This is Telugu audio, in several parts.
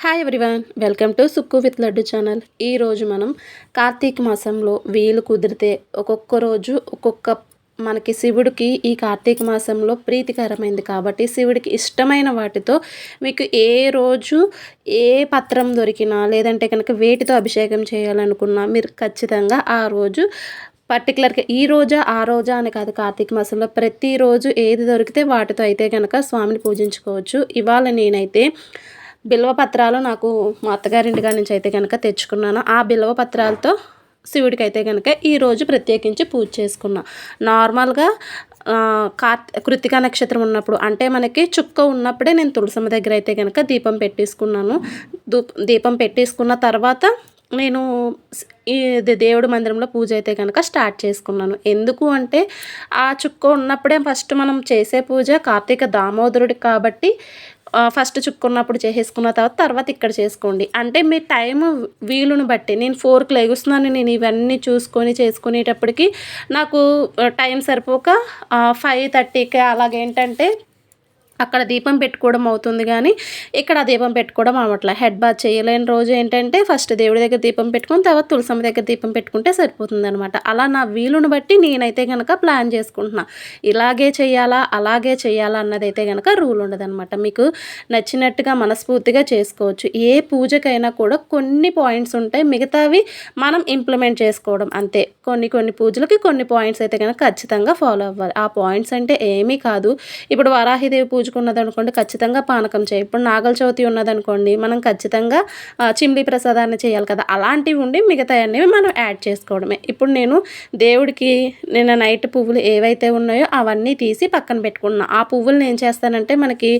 Hi everyone welcome to Sukku with Laddu channel ఈరోజు మనం కార్తీక మాసంలో వీలు కుదిరితే ఒక్కొక్క రోజు ఒక్కొక్క మనకి శివుడికి ఈ కార్తీక మాసంలో ప్రీతికరమైంది కాబట్టి శివుడికి ఇష్టమైన వాటితో మీకు ఏ రోజు ఏ పత్రం దొరికినా లేదంటే కనుక వేటితో అభిషేకం చేయాలనుకున్నా మీరు ఖచ్చితంగా ఆ రోజు పర్టికులర్గా ఈ రోజా ఆ రోజా అని కాదు కార్తీక మాసంలో ప్రతిరోజు ఏది దొరికితే వాటితో అయితే కనుక స్వామిని పూజించుకోవచ్చు. ఇవాళ నేనైతే బిల్వ పత్రాలు నాకు మా అత్తగారింటి గారి నుంచి అయితే కనుక తెచ్చుకున్నాను. ఆ బిల్వ పత్రాలతో శివుడికి అయితే కనుక ఈరోజు ప్రత్యేకించి పూజ చేసుకున్నా. నార్మల్గా కార్ కృతికా నక్షత్రం ఉన్నప్పుడు అంటే మనకి చుక్క ఉన్నప్పుడే నేను తులసమ్మ దగ్గర అయితే కనుక దీపం పెట్టేసుకున్నాను. దీపం పెట్టేసుకున్న తర్వాత నేను ఈ దేవుడి మందిరంలో పూజ అయితే కనుక స్టార్ట్ చేసుకున్నాను. ఎందుకు అంటే ఆ చుక్క ఉన్నప్పుడే ఫస్ట్ మనం చేసే పూజ కార్తీక దామోదరుడికి కాబట్టి ఫస్ట్ చుక్కున్నప్పుడు చేసేసుకున్న తర్వాత తర్వాత ఇక్కడ చేసుకోండి. అంటే మీ టైం వీలుని బట్టి నేను ఫోర్కి లెగుస్తున్నాను నేను ఇవన్నీ చూసుకొని చేసుకునేటప్పటికి నాకు టైం సరిపోక ఫైవ్ థర్టీకి అలాగేంటంటే అక్కడ దీపం పెట్టుకోవడం అవుతుంది కానీ ఇక్కడ దీపం పెట్టుకోవడం అవట్లే హెడ్ బాత్ చేయలేని రోజు ఏంటంటే ఫస్ట్ దేవుడి దగ్గర దీపం పెట్టుకుని తర్వాత తులసమ్మ దగ్గర దీపం పెట్టుకుంటే సరిపోతుంది అనమాట అలా నా వీలును బట్టి నేనైతే కనుక ప్లాన్ చేసుకుంటున్నా. ఇలాగే చేయాలా అలాగే చేయాలా అన్నదైతే కనుక రూల్ ఉండదనమాట మీకు నచ్చినట్టుగా మనస్ఫూర్తిగా చేసుకోవచ్చు. ఏ పూజకైనా కూడా కొన్ని పాయింట్స్ ఉంటాయి. మిగతావి మనం ఇంప్లిమెంట్ చేసుకోవడం అంతే. కొన్ని కొన్ని పూజలకి కొన్ని పాయింట్స్ అయితే కనుక ఖచ్చితంగా ఫాలో అవ్వాలి. ఆ పాయింట్స్ అంటే ఏమీ కాదు. ఇప్పుడు వరాహిదేవి పూజ ఉన్నదనుకోండి ఖచ్చితంగా పానకం చేయి. ఇప్పుడు నాగల చవితి ఉన్నదనుకోండి మనం ఖచ్చితంగా చిమ్లీ ప్రసాదాన్ని చేయాలి కదా. అలాంటివి ఉండి మిగతా అనేవి మనం యాడ్ చేసుకోవడమే. ఇప్పుడు నేను దేవుడికి నేను నైట్ పువ్వులు ఏవైతే ఉన్నాయో అవన్నీ తీసి పక్కన పెట్టుకున్నా. ఆ పువ్వులు ఏం చేస్తానంటే మనకి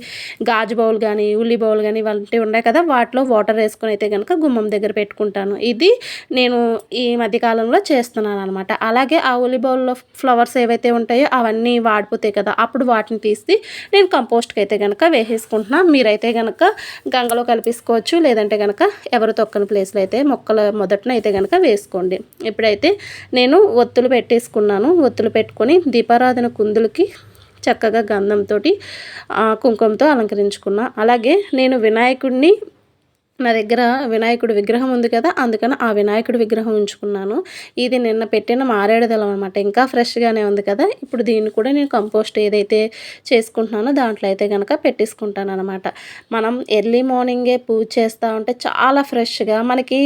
గాజు బౌల్ కానీ ఉల్లి బౌల్ కానీ ఇవంటివి ఉన్నాయి కదా వాటిలో వాటర్ వేసుకుని అయితే కనుక గుమ్మం దగ్గర పెట్టుకుంటాను. ఇది నేను ఈ మధ్యకాలంలో చేస్తున్నాను అనమాట అలాగే ఆ ఉల్లి బౌల్లో ఫ్లవర్స్ ఏవైతే ఉంటాయో అవన్నీ వాడిపోతాయి కదా అప్పుడు వాటిని తీసి నేను కంపోస్ట్ కంపోస్ట్కి అయితే కనుక వేసేసుకుంటున్నాను మీరైతే కనుక గంగలో కలిపేసుకోవచ్చు లేదంటే కనుక ఎవరు తొక్కని ప్లేస్లో అయితే మొక్కల మొదటన అయితే కనుక వేసుకోండి. ఇప్పుడైతే నేను ఒత్తులు పెట్టేసుకున్నాను. ఒత్తులు పెట్టుకొని దీపారాధన కుందులకి చక్కగా గంధంతో కుంకుమతో అలంకరించుకున్నా. అలాగే నేను వినాయకుడిని నా దగ్గర వినాయకుడి విగ్రహం ఉంది కదా అందుకని ఆ వినాయకుడి విగ్రహం ఉంచుకున్నాను. ఇది నిన్న పెట్టిన మారేడుదలం అనమాట ఇంకా ఫ్రెష్గానే ఉంది కదా ఇప్పుడు దీన్ని కూడా నేను కంపోస్ట్ ఏదైతే చేసుకుంటున్నానో దాంట్లో అయితే కనుక పెట్టేసుకుంటాను అనమాట మనం ఎర్లీ మార్నింగే పూజ చేస్తూ ఉంటే చాలా ఫ్రెష్గా మనకి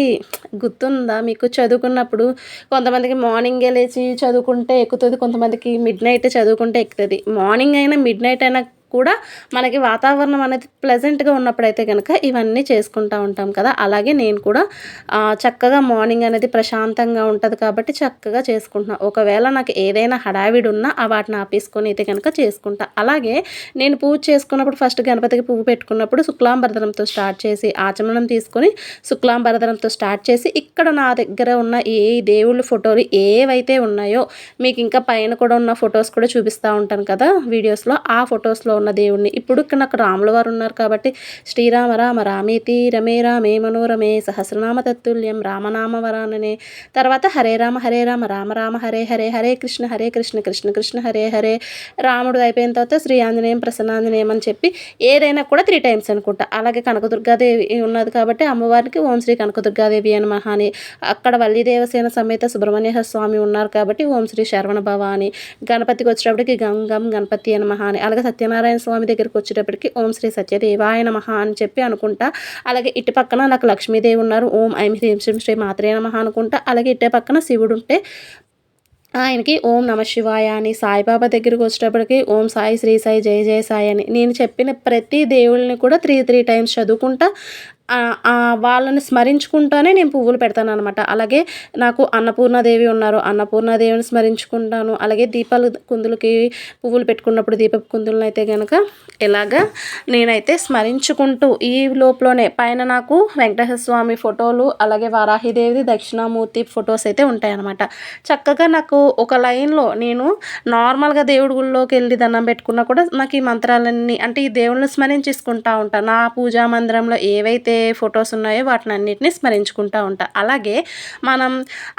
గుర్తుందా? మీకు చదువుకున్నప్పుడు కొంతమందికి మార్నింగే లేచి చదువుకుంటే ఎక్కుతుంది కొంతమందికి మిడ్ నైట్ చదువుకుంటే ఎక్కుతుంది. మార్నింగ్ అయినా మిడ్ నైట్ అయినా కూడా మనకి వాతావరణం అనేది ప్లెజెంట్గా ఉన్నప్పుడైతే కనుక ఇవన్నీ చేసుకుంటూ ఉంటాం కదా. అలాగే నేను కూడా చక్కగా మార్నింగ్ అనేది ప్రశాంతంగా ఉంటుంది కాబట్టి చక్కగా చేసుకుంటున్నాను ఒకవేళ నాకు ఏదైనా హడావిడి ఉన్నా ఆ వాటిని ఆపేసుకొని అయితే కనుక చేసుకుంటా. అలాగే నేను పూజ చేసుకున్నప్పుడు ఫస్ట్ గణపతికి పువ్వు పెట్టుకున్నప్పుడు శుక్లాంబరధనంతో స్టార్ట్ చేసి ఆచమనం తీసుకొని శుక్లాంబరధనంతో స్టార్ట్ చేసి ఇక్కడ నా దగ్గర ఉన్న ఏ దేవుళ్ళ ఫోటోలు ఏవైతే ఉన్నాయో మీకు ఇంకా పైన కూడా ఉన్న ఫొటోస్ కూడా చూపిస్తూ ఉంటాను కదా వీడియోస్లో ఆ ఫొటోస్లో ఉన్న దేవుణ్ణి. ఇప్పుడు ఇక్కడ నాకు రాముల వారు ఉన్నారు కాబట్టి శ్రీరామ రామ రామేతి రమే రామే మనోరమే సహస్రనామ తత్తుల్యం రామనామ వరాననే. తర్వాత హరే రామ హరే రామ రామ రామ హరే హరే హరే కృష్ణ హరే కృష్ణ కృష్ణ కృష్ణ హరే హరే. రాముడు అయిపోయిన తర్వాత శ్రీ ఆంజనేయం ప్రసన్నాంజనేయం అని చెప్పి ఏదైనా కూడా త్రీ టైమ్స్ అనుకుంటా. అలాగే కనకదుర్గాదేవి ఉన్నది కాబట్టి అమ్మవారికి ఓం శ్రీ కనకదుర్గాదేవి అని మహాని అక్కడ వల్లిదేవసేన సమేత సుబ్రహ్మణ్య స్వామి ఉన్నారు కాబట్టి ఓం శ్రీ శరవణ భవ అని గణపతికి వచ్చేటప్పటికి గంగం గణపతి అని మహాని అలాగే సత్యనారాయణ సత్యనారాయణ స్వామి దగ్గరికి వచ్చేటప్పటికి ఓం శ్రీ సత్యదేవాయ నమ అని చెప్పి అనుకుంటా. అలాగే ఇటు పక్కన నాకు లక్ష్మీదేవి ఉన్నారు. ఓం ఐం హ్రీం శ్రీం శ్రీ మాత్రే నమ అనుకుంటా. అలాగే ఇటే పక్కన శివుడు ఉంటే ఆయనకి ఓం నమ శివాయ అని సాయిబాబా దగ్గరికి వచ్చేటప్పటికి ఓం సాయి శ్రీ సాయి జయ జయ సాయి అని. నేను చెప్పిన ప్రతి దేవుళ్ళని కూడా త్రీ త్రీ టైమ్స్ చదువుకుంటా. వాళ్ళని స్మరించుకుంటానే నేను పువ్వులు పెడతాను అనమాట అలాగే నాకు అన్నపూర్ణాదేవి ఉన్నారు. అన్నపూర్ణాదేవిని స్మరించుకుంటాను. అలాగే దీపాలు కుందులకి పువ్వులు పెట్టుకున్నప్పుడు దీపపు కుందులను అయితే కనుక ఇలాగా నేనైతే స్మరించుకుంటూ ఈ లోపలనే పైన నాకు వెంకటేశ్వర స్వామి ఫోటోలు అలాగే వారాహిదేవి దక్షిణామూర్తి ఫొటోస్ అయితే ఉంటాయన్నమాట. చక్కగా నాకు ఒక లైన్లో నేను నార్మల్గా దేవుడి గుళ్ళోకి వెళ్ళి దండం పెట్టుకున్నా కూడా నాకు ఈ మంత్రాలన్నీ అంటే ఈ దేవుళ్ళని స్మరించేసుకుంటా ఉంటాను నా పూజా మందిరంలో ఏవైతే ఏదైతే ఫొటోస్ ఉన్నాయో వాటిని అన్నిటిని స్మరించుకుంటూ ఉంటా. అలాగే మనం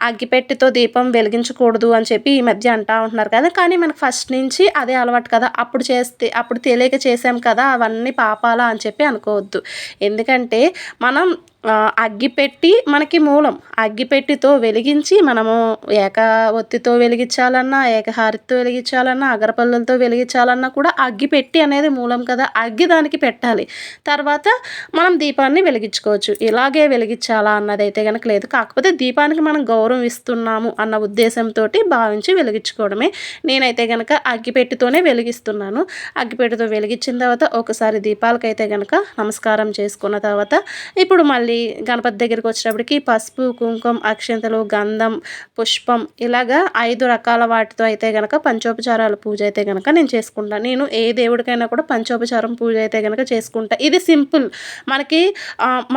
అగ్గిపెట్టితో దీపం వెలిగించకూడదు అని చెప్పి ఈ మధ్య అంటూ ఉంటున్నారు కదా. కానీ మనకు ఫస్ట్ నుంచి అదే అలవాటు కదా. అప్పుడు చేస్తే అప్పుడు తెలియక చేసాం కదా అవన్నీ పాపాలా అని చెప్పి అనుకోవద్దు. ఎందుకంటే మనం అగ్గిపెట్టి మనకి మూలం. అగ్గిపెట్టితో వెలిగించి మనము ఏక ఒత్తితో వెలిగించాలన్నా ఏకహారితో వెలిగించాలన్నా అగరపల్లులతో వెలిగించాలన్నా కూడా అగ్గిపెట్టి అనేది మూలం కదా. అగ్గి దానికి పెట్టాలి. తర్వాత మనం దీపాన్ని వెలిగించుకోవచ్చు. ఇలాగే వెలిగించాలా అన్నదైతే కనుక లేదు. కాకపోతే దీపానికి మనం గౌరవం ఇస్తున్నాము అన్న ఉద్దేశంతో భావించి వెలిగించుకోవడమే. నేనైతే కనుక అగ్గిపెట్టితోనే వెలిగిస్తున్నాను. అగ్గిపెట్టితో వెలిగించిన తర్వాత ఒకసారి దీపాలకైతే కనుక నమస్కారం చేసుకున్న తర్వాత ఇప్పుడు మళ్ళీ గణపతి దగ్గరికి వచ్చేటప్పటికి పసుపు కుంకుమ అక్షంతలు గంధం పుష్పం ఇలాగా ఐదు రకాల వాటితో అయితే కనుక పంచోపచారాల పూజ అయితే కనుక నేను చేసుకుంటాను నేను ఏ దేవుడికైనా కూడా పంచోపచారం పూజ అయితే కనుక చేసుకుంటా. ఇది సింపుల్. మనకి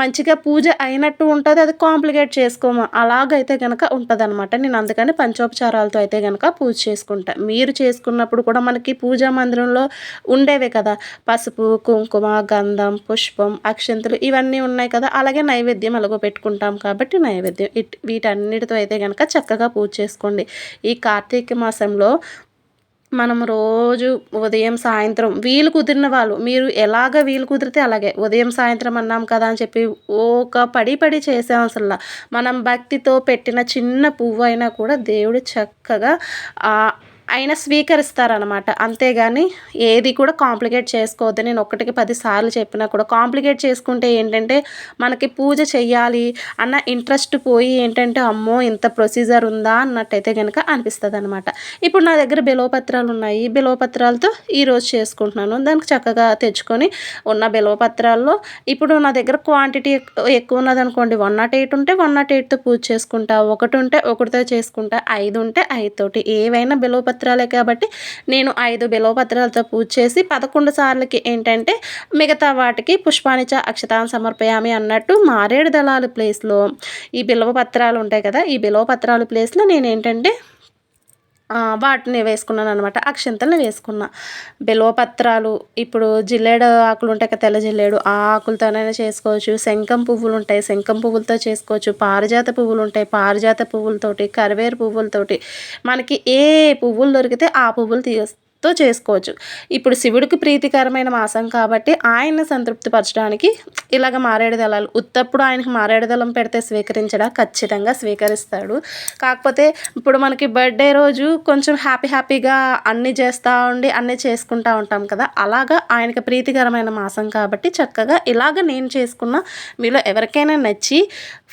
మంచిగా పూజ అయినట్టు ఉంటుంది అది కాంప్లికేట్ చేసుకోము. అలాగైతే కనుక ఉంటుంది అనమాట నేను అందుకని పంచోపచారాలతో అయితే కనుక పూజ చేసుకుంటా. మీరు చేసుకున్నప్పుడు కూడా మనకి పూజా మందిరంలో ఉండేవే కదా. పసుపు కుంకుమ గంధం పుష్పం అక్షంతలు ఇవన్నీ ఉన్నాయి కదా. అలాగే నైవేద్యం అలాగో పెట్టుకుంటాం కాబట్టి నైవేద్యం. ఇట్ వీటన్నిటితో అయితే కనుక చక్కగా పూజ చేసుకోండి. ఈ కార్తీక మాసంలో మనం రోజు ఉదయం సాయంత్రం వీలు కుదిరిన వాళ్ళు మీరు ఎలాగ వీలు కుదిరితే అలాగే ఉదయం సాయంత్రం అన్నాం కదా అని చెప్పి ఒక పడి పడి చేసాం అసలు మనం భక్తితో పెట్టిన చిన్న పువ్వు అయినా కూడా దేవుడు చక్కగా ఆయన స్వీకరిస్తారనమాట అంతేగాని ఏది కూడా కాంప్లికేట్ చేసుకోవద్దు. నేను ఒక్కటికి పదిసార్లు చెప్పినా కూడా కాంప్లికేట్ చేసుకుంటే ఏంటంటే మనకి పూజ చెయ్యాలి అన్న ఇంట్రెస్ట్ పోయి ఏంటంటే అమ్మో ఇంత ప్రొసీజర్ ఉందా అన్నట్టయితే కనుక అనిపిస్తుంది అనమాట ఇప్పుడు నా దగ్గర బిలోపత్రాలు ఉన్నాయి. బిలోపత్రాలతో ఈరోజు చేసుకుంటున్నాను. దానికి చక్కగా తెచ్చుకొని ఉన్న బిలోపత్రాల్లో ఇప్పుడు నా దగ్గర క్వాంటిటీ ఎక్కువ ఉన్నదనుకోండి. వన్ నాట్ ఎయిట్ ఉంటే వన్ నాట్ ఎయిట్తో పూజ చేసుకుంటా. ఒకటి ఉంటే ఒకటితో చేసుకుంటా. ఐదు ఉంటే ఐదుతోటి ఏవైనా బిలోపత్రాలు పత్రాలే కాబట్టి నేను ఐదు బిలోపత్రాలతో పూజ చేసి పదకొండు సార్లకి ఏంటంటే మిగతా వాటికి పుష్పానిచ అక్షతాన్ని సమర్పయామి అన్నట్టు మారేడు దళాలు ప్లేస్లో ఈ బిలవ పత్రాలు ఉంటాయి కదా ఈ బిలవ పత్రాలు ప్లేస్లో నేను ఏంటంటే వాటిని వేసుకున్నాను అనమాట అక్షంతలను వేసుకున్నా. బిల్వపత్రాలు ఇప్పుడు జిల్లేడు ఆకులు ఉంటాయి కదా తెల్ల జిల్లేడు ఆ ఆకులతోనైనా చేసుకోవచ్చు. శంఖం పువ్వులు ఉంటాయి శంఖం పువ్వులతో చేసుకోవచ్చు. పారిజాత పువ్వులు ఉంటాయి పారిజాత పువ్వులతోటి కరివేరు పువ్వులతోటి. మనకి ఏ పువ్వులు దొరికితే ఆ పువ్వులు తీసు తో చేసుకోవచ్చు. ఇప్పుడు శివుడికి ప్రీతికరమైన మాసం కాబట్టి ఆయన్ని సంతృప్తిపరచడానికి ఇలాగ మారేడు దళాలు ఉత్తప్పుడు ఆయనకి మారేడు దళం పెడితే స్వీకరించడా? ఖచ్చితంగా స్వీకరిస్తాడు. కాకపోతే ఇప్పుడు మనకి బర్త్డే రోజు కొంచెం హ్యాపీ హ్యాపీగా అన్నీ చేస్తూ ఉండి అన్నీ చేసుకుంటూ ఉంటాం కదా అలాగా ఆయనకి ప్రీతికరమైన మాసం కాబట్టి చక్కగా ఇలాగ నేను చేసుకున్న మీలో ఎవరికైనా నచ్చి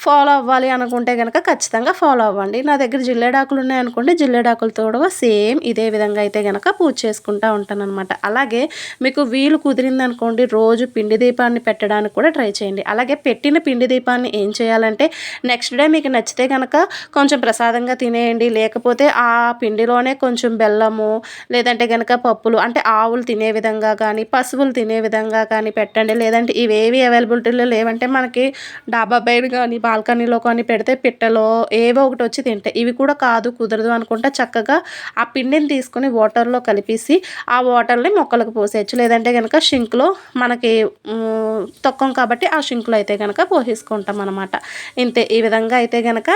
ఫాలో అవ్వాలి అనుకుంటే కనుక ఖచ్చితంగా ఫాలో అవ్వండి. నా దగ్గర జిల్లేడాకులు ఉన్నాయనుకోండి జిల్లేడాకులతో కూడా సేమ్ ఇదే విధంగా అయితే కనుక పూజ చేసుకుంటూ ఉంటానన్నమాట. అలాగే మీకు వీలు కుదిరిందనుకోండి రోజు పిండి దీపాన్ని పెట్టడానికి కూడా ట్రై చేయండి. అలాగే పెట్టిన పిండి దీపాన్ని ఏం చేయాలంటే నెక్స్ట్ డే మీకు నచ్చితే కనుక కొంచెం ప్రసాదంగా తినేయండి. లేకపోతే ఆ పిండిలోనే కొంచెం బెల్లము లేదంటే కనుక పప్పులు అంటే ఆవులు తినే విధంగా కానీ పశువులు తినే విధంగా కానీ పెట్టండి. లేదంటే ఇవేవి అవైలబిలిటీలో లేవంటే మనకి డాబా బయట కానీ బాల్కనీలో కానీ పెడితే పిట్టలో ఏవో ఒకటి వచ్చి తింటాయి. ఇవి కూడా కాదు కుదరదు అనుకుంటే చక్కగా ఆ పిండిని తీసుకొని వాటర్లో కలిపి కలిపేసి ఆ వాటర్ని మొక్కలకు పోసేయచ్చు. లేదంటే కనుక షింక్లో మనకి తొక్కం కాబట్టి ఆ షింక్లో అయితే కనుక పోసేసుకుంటాం అనమాట ఇంతే ఈ విధంగా అయితే కనుక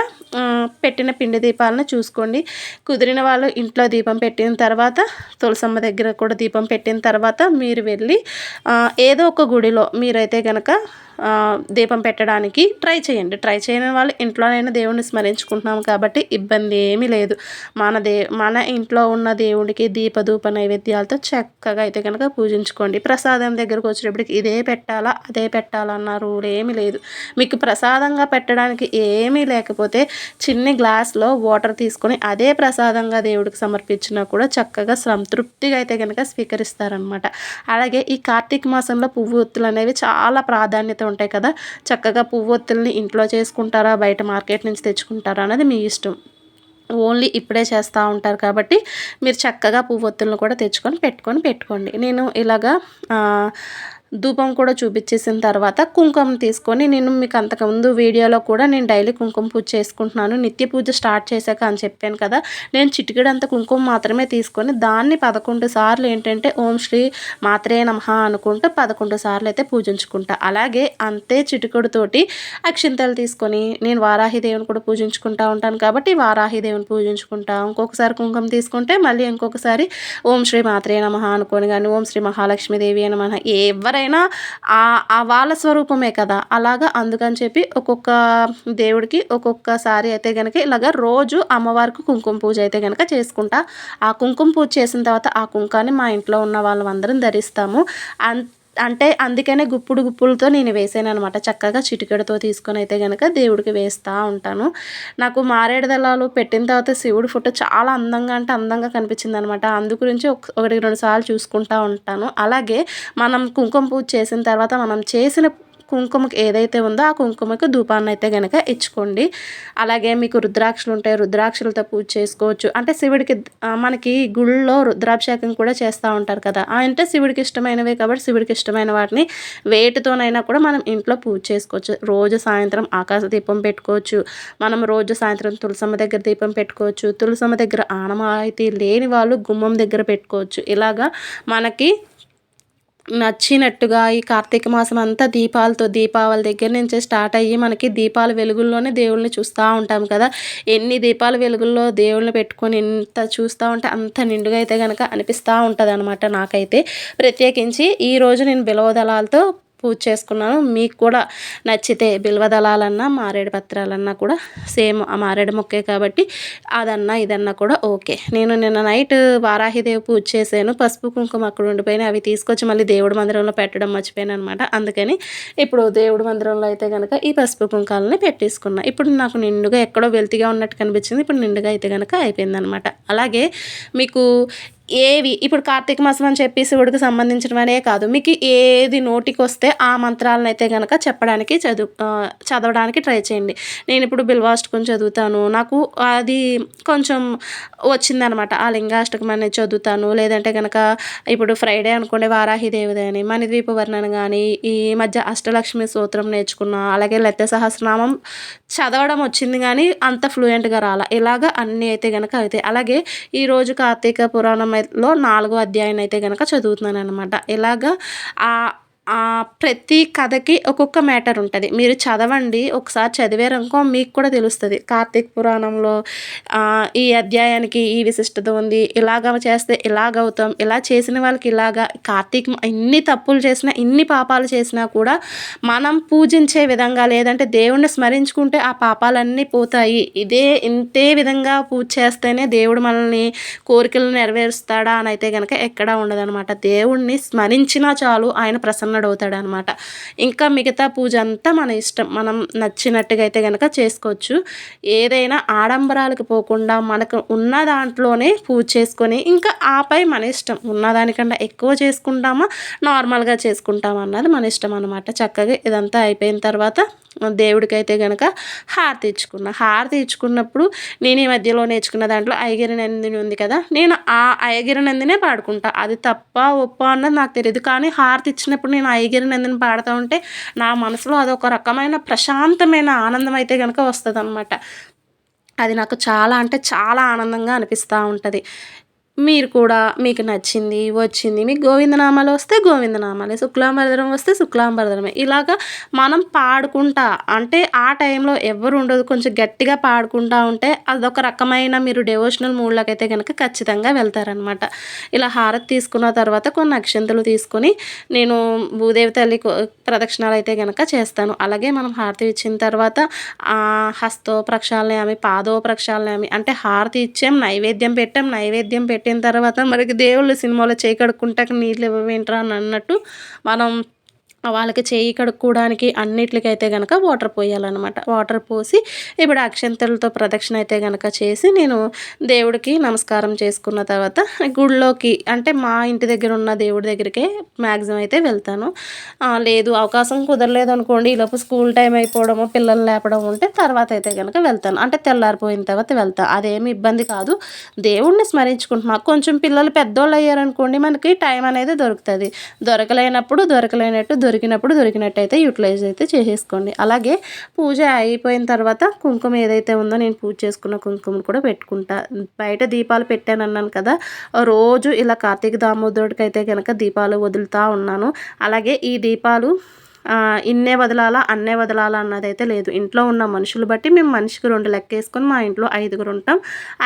పెట్టిన పిండి దీపాలను చూసుకోండి. కుదిరిన వాళ్ళు ఇంట్లో దీపం పెట్టిన తర్వాత తులసమ్మ దగ్గర కూడా దీపం పెట్టిన తర్వాత మీరు వెళ్ళి ఏదో ఒక గుడిలో మీరైతే కనుక దీపం పెట్టడానికి ట్రై చేయండి. ట్రై చేయని వాళ్ళు ఇంట్లోనైనా దేవుడిని స్మరించుకుంటున్నాం కాబట్టి ఇబ్బంది ఏమీ లేదు. మన దే మన ఇంట్లో ఉన్న దేవుడికి దీపధూప నైవేద్యాలతో చక్కగా అయితే కనుక పూజించుకోండి. ప్రసాదం దగ్గరకు వచ్చేటప్పటికి ఇదే పెట్టాలా అదే పెట్టాలన్న రూల్ ఏమీ లేదు. మీకు ప్రసాదంగా పెట్టడానికి ఏమీ లేకపోతే చిన్ని గ్లాస్లో వాటర్ తీసుకొని అదే ప్రసాదంగా దేవుడికి సమర్పించినా కూడా చక్కగా సంతృప్తిగా అయితే కనుక స్వీకరిస్తారనమాట అలాగే ఈ కార్తీక మాసంలో పువ్వు ఒత్తులు అనేవి చాలా ప్రాధాన్యత ఉంటాయి కదా. చక్కగా పువ్వొత్తుల్ని ఇంట్లో చేసుకుంటారా? బయట మార్కెట్ నుంచి తెచ్చుకుంటారా? అనేది మీ ఇష్టం. ఓన్లీ ఇప్పుడే చేస్తూ ఉంటారు కాబట్టి మీరు చక్కగా పువ్వొత్తులను కూడా తెచ్చుకొని పెట్టుకొని పెట్టుకోండి. నేను ఇలాగా ధూపం కూడా చూపించేసిన తర్వాత కుంకుమ తీసుకొని నేను మీకు అంతకుముందు వీడియోలో కూడా నేను డైలీ కుంకుమ పూజ చేసుకుంటున్నాను. నిత్య పూజ స్టార్ట్ చేశాక అని చెప్పాను కదా నేను చిటికెడంత కుంకుమ మాత్రమే తీసుకొని దాన్ని పదకొండు సార్లు ఏంటంటే ఓం శ్రీ మాత్రే నమహ అనుకుంటూ పదకొండు సార్లు అయితే పూజించుకుంటా. అలాగే అంతే చిటికెడుతోటి అక్షింతలు తీసుకొని నేను వారాహి దేవుని కూడా పూజించుకుంటా ఉంటాను కాబట్టి వారాహి దేవుని పూజించుకుంటా. ఇంకొకసారి కుంకుమ తీసుకుంటే మళ్ళీ ఇంకొకసారి ఓం శ్రీ మాత్రే నమహ అనుకొని కానీ ఓం శ్రీ మహాలక్ష్మీదేవి అని మన ఎవరైనా ఆ వాళ్ళ స్వరూపమే కదా. అలాగా అందుకని చెప్పి ఒక్కొక్క దేవుడికి ఒక్కొక్కసారి అయితే కనుక ఇలాగ రోజు అమ్మవారికి కుంకుమ పూజ అయితే కనుక చేసుకుంటా. ఆ కుంకుమ పూజ చేసిన తర్వాత ఆ కుంకాన్ని మా ఇంట్లో ఉన్న వాళ్ళందరం ధరిస్తాము. అంత అంటే అందుకనే గుప్పుడు గుప్పులతో నేను వేసాను అనమాట చక్కగా చిటికెడతో తీసుకొని అయితే కనుక దేవుడికి వేస్తూ ఉంటాను. నాకు మారేడు దళాలు పెట్టిన తర్వాత శివుడి ఫోటో చాలా అందంగా అంటే అందంగా కనిపించింది అనమాట అందు గురించి ఒకటి రెండు సార్లు చూసుకుంటూ ఉంటాను. అలాగే మనం కుంకుమ పూజ చేసిన తర్వాత మనం చేసిన కుంకుమకి ఏదైతే ఉందో ఆ కుంకుమకి ధూపాన్ని అయితే కనుక ఇచ్చుకోండి. అలాగే మీకు రుద్రాక్షలు ఉంటాయి రుద్రాక్షలతో పూజ చేసుకోవచ్చు. అంటే శివుడికి మనకి గుళ్ళో రుద్రాభిషేకం కూడా చేస్తూ ఉంటారు కదా. అంటే శివుడికి ఇష్టమైనవే కాబట్టి శివుడికి ఇష్టమైన వాటిని వేటితోనైనా కూడా మనం ఇంట్లో పూజ చేసుకోవచ్చు. రోజు సాయంత్రం ఆకాశ దీపం పెట్టుకోవచ్చు. మనం రోజు సాయంత్రం తులసమ్మ దగ్గర దీపం పెట్టుకోవచ్చు. తులసమ్మ దగ్గర ఆనమాయితీ లేని వాళ్ళు గుమ్మం దగ్గర పెట్టుకోవచ్చు. ఇలాగా మనకి నచ్చినట్టుగా ఈ కార్తీక మాసం అంతా దీపాలతో దీపావళి దగ్గర నుంచి స్టార్ట్ అయ్యి మనకి దీపాల వెలుగుల్లోనే దేవుళ్ళని చూస్తూ ఉంటాం కదా. ఎన్ని దీపాల వెలుగుల్లో దేవుళ్ళని పెట్టుకొని ఎంత చూస్తూ ఉంటే అంత నిండుగా అయితే కనుక అనిపిస్తూ ఉంటుంది అనమాట నాకైతే. ప్రత్యేకించి ఈరోజు నేను బిలవదళాలతో పూజ చేసుకున్నాను. మీకు కూడా నచ్చితే బిల్వదళాలన్నా మారేడు పత్రాలన్నా కూడా సేమ్ ఆ మారేడు మొక్కే కాబట్టి అదన్నా ఇదన్నా కూడా ఓకే. నేను నిన్న నైట్ వారాహిదేవి పూజ చేశాను. పసుపు కుంకుమ అక్కడ ఉండిపోయిన అవి తీసుకొచ్చి మళ్ళీ దేవుడి మందిరంలో పెట్టడం మర్చిపోయాను అనమాట అందుకని ఇప్పుడు దేవుడి మందిరంలో అయితే కనుక ఈ పసుపు కుంకాలని పెట్టేసుకున్నా. ఇప్పుడు నాకు నిండుగా ఎక్కడో వెల్తిగా ఉన్నట్టు కనిపించింది. ఇప్పుడు నిండుగా అయితే కనుక అయిపోయిందనమాట అలాగే మీకు ఏవి? ఇప్పుడు కార్తీక మాసం అని చెప్పి శివుడికి సంబంధించినవనే కాదు. మీకు ఏది నోటికి వస్తే ఆ మంత్రాలను అయితే కనుక చెప్పడానికి చదువు చదవడానికి ట్రై చేయండి. నేను ఇప్పుడు బిల్వాష్టకం చదువుతాను. నాకు అది కొంచెం వచ్చిందనమాట. ఆ లింగాష్టకం అనేది చదువుతాను. లేదంటే కనుక ఇప్పుడు ఫ్రైడే అనుకోండి వారాహి అని మణిద్వీప వర్ణన కానీ ఈ మధ్య అష్టలక్ష్మి సూత్రం నేర్చుకున్న అలాగే లెత్త సహస్రనామం చదవడం వచ్చింది కానీ అంత ఫ్లూయెంట్గా రాలా. ఇలాగ అన్నీ అయితే కనుక అవుతాయి అలాగే ఈరోజు కార్తీక పురాణం లో నాలుగో అధ్యాయం అయితే కనుక చదువుతున్నాను అనమాట ఇలాగా ఆ ప్రతి కథకి ఒక్కొక్క మ్యాటర్ ఉంటుంది. మీరు చదవండి ఒకసారి చదివారనుకో మీకు కూడా తెలుస్తుంది. కార్తీక పురాణంలో ఈ అధ్యాయానికి ఈ విశిష్టత ఉంది ఇలాగ చేస్తే ఇలాగవుతాం ఇలా చేసిన వాళ్ళకి ఇలాగా కార్తీక ఇన్ని తప్పులు చేసినా ఇన్ని పాపాలు చేసినా కూడా మనం పూజించే విధంగా లేదంటే దేవుణ్ణి స్మరించుకుంటే ఆ పాపాలన్నీ పోతాయి. ఇదే ఇంతే విధంగా పూజ చేస్తేనే దేవుడు మనల్ని కోరికలు నెరవేరుస్తాడా అని అయితే కనుక ఎక్కడా ఉండదనమాట దేవుణ్ణి స్మరించినా చాలు ఆయన ప్రసన్న అవుతాడు అనమాట ఇంకా మిగతా పూజ అంతా మన ఇష్టం. మనం నచ్చినట్టుగా అయితే కనుక చేసుకోవచ్చు. ఏదైనా ఆడంబరాలకు పోకుండా మనకు ఉన్న దాంట్లోనే పూజ చేసుకొని ఇంకా ఆపై మన ఇష్టం. ఉన్నదానికన్నా ఎక్కువ చేసుకుంటామా? నార్మల్గా చేసుకుంటామా అన్నది మన ఇష్టం అనమాట చక్కగా ఇదంతా అయిపోయిన తర్వాత దేవుడికైతే కనుక హారతి ఇచ్చుకున్న హారతి ఇచ్చుకున్నప్పుడు నేను ఈ మధ్యలో నేర్చుకున్న దాంట్లో ఐగిరి నందిని ఉంది కదా నేను ఆ ఐగిరి నందినే పాడుకుంటా. అది తప్ప ఒప్ప అన్నది నాకు తెలియదు కానీ హారతి ఇచ్చినప్పుడు నేను నేను ఐగిరి నందిని పాడుతూ ఉంటే నా మనసులో అదొక రకమైన ప్రశాంతమైన ఆనందం అయితే కనుక వస్తుంది అనమాట అది నాకు చాలా అంటే చాలా ఆనందంగా అనిపిస్తూ ఉంటుంది. మీరు కూడా మీకు నచ్చింది వచ్చింది మీకు గోవిందనామాలు వస్తే గోవిందనామాలే శుక్లాంబరధరం వస్తే శుక్లాంబరధరమే. ఇలాగా మనం పాడుకుంటా అంటే ఆ టైంలో ఎవరు ఉండదు కొంచెం గట్టిగా పాడుకుంటా ఉంటే అదొక రకమైన మీరు డెవోషనల్ మూడ్లోకి అయితే కనుక ఖచ్చితంగా వెళ్తారనమాట ఇలా హారతి తీసుకున్న తర్వాత కొన్ని అక్షంతలు తీసుకొని నేను భూదేవి తల్లి ప్రదక్షిణాలు అయితే కనుక చేస్తాను. అలాగే మనం హారతి ఇచ్చిన తర్వాత హస్తో ప్రక్షాళనయామి పాదో ప్రక్షాళనయామి అంటే హారతి ఇచ్చాం నైవేద్యం పెట్టాం నైవేద్యం పెట్టి పెట్టిన తర్వాత మనకి దేవుళ్ళు సినిమాలో చేయి కడుక్కుంటాక నీళ్ళు ఇవ్వవేంట్రా అని అన్నట్టు మనం వాళ్ళకి చేయి కడుక్కోవడానికి అన్నిట్లకైతే కనుక వాటర్ పోయాలన్నమాట. వాటర్ పోసి ఇప్పుడు అక్షంతలతో ప్రదక్షిణ అయితే కనుక చేసి నేను దేవుడికి నమస్కారం చేసుకున్న తర్వాత గుడిలోకి అంటే మా ఇంటి దగ్గర ఉన్న దేవుడి దగ్గరికే మ్యాక్సిమం అయితే వెళ్తాను. లేదు అవకాశం కుదరలేదు అనుకోండి. ఈలోపు స్కూల్ టైం అయిపోవడము పిల్లలు లేపడం ఉంటే తర్వాత అయితే కనుక వెళ్తాను. అంటే తెల్లారిపోయిన తర్వాత వెళ్తాను అదేమి ఇబ్బంది కాదు. దేవుణ్ణి స్మరించుకుంటున్నాం. కొంచెం పిల్లలు పెద్దోళ్ళు అయ్యారనుకోండి మనకి టైం అనేది దొరుకుతుంది. దొరకలేనప్పుడు దొరకలేనట్టు దొరికినప్పుడు దొరికినట్టయితే యూటిలైజ్ అయితే చేసేసుకోండి. అలాగే పూజ అయిపోయిన తర్వాత కుంకుమ ఏదైతే ఉందో నేను పూజ చేసుకున్న కుంకుమను కూడా పెట్టుకుంటా. బయట దీపాలు పెట్టాను అన్నాను కదా రోజు ఇలా కార్తీక దామోదరుడికి అయితే కనుక దీపాలు వదులుతూ ఉన్నాను. అలాగే ఈ దీపాలు ఇన్నే వదలాలా అన్నే వదలాలా అన్నదైతే లేదు. ఇంట్లో ఉన్న మనుషులు బట్టి మేము మనిషికి రెండు లెక్క వేసుకొని మా ఇంట్లో ఐదుగురు ఉంటాం.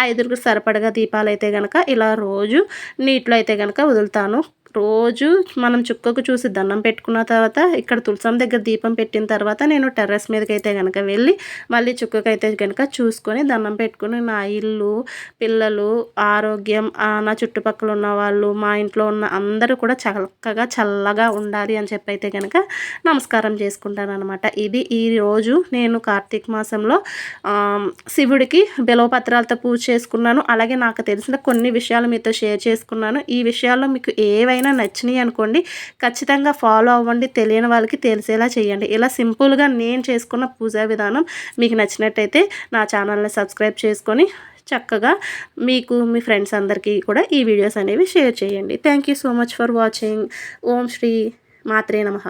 ఐదుగురు సరిపడగా దీపాలు అయితే కనుక ఇలా రోజు నీటిలో అయితే కనుక వదులుతాను. రోజు మనం చుక్కకు చూసి దండం పెట్టుకున్న తర్వాత ఇక్కడ తులసం దగ్గర దీపం పెట్టిన తర్వాత నేను టెర్రస్ మీదకి అయితే కనుక వెళ్ళి మళ్ళీ చుక్కకైతే కనుక చూసుకొని దండం పెట్టుకుని నా ఇల్లు పిల్లలు ఆరోగ్యం నా చుట్టుపక్కల ఉన్న వాళ్ళు మా ఇంట్లో ఉన్న అందరూ కూడా చక్కగా చల్లగా ఉండాలి అని చెప్పి అయితే కనుక నమస్కారం చేసుకుంటాను అనమాట ఇది ఈ రోజు నేను కార్తీక మాసంలో శివుడికి బిలవపత్రాలతో పూజ చేసుకున్నాను. అలాగే నాకు తెలిసిన కొన్ని విషయాలు మీతో షేర్ చేసుకున్నాను. ఈ విషయాల్లో మీకు ఏవైనా ఏమైనా నచ్చినాయి అనుకోండి ఖచ్చితంగా ఫాలో అవ్వండి తెలియని వాళ్ళకి తెలిసేలా చేయండి. ఇలా సింపుల్గా నేను చేసుకున్న పూజా విధానం మీకు నచ్చినట్టయితే నా ఛానల్ని సబ్స్క్రైబ్ చేసుకొని చక్కగా మీకు మీ ఫ్రెండ్స్ అందరికీ కూడా ఈ వీడియోస్ అనేవి షేర్ చేయండి. Thank you so much for watching Om Shri మాత్రే నమ.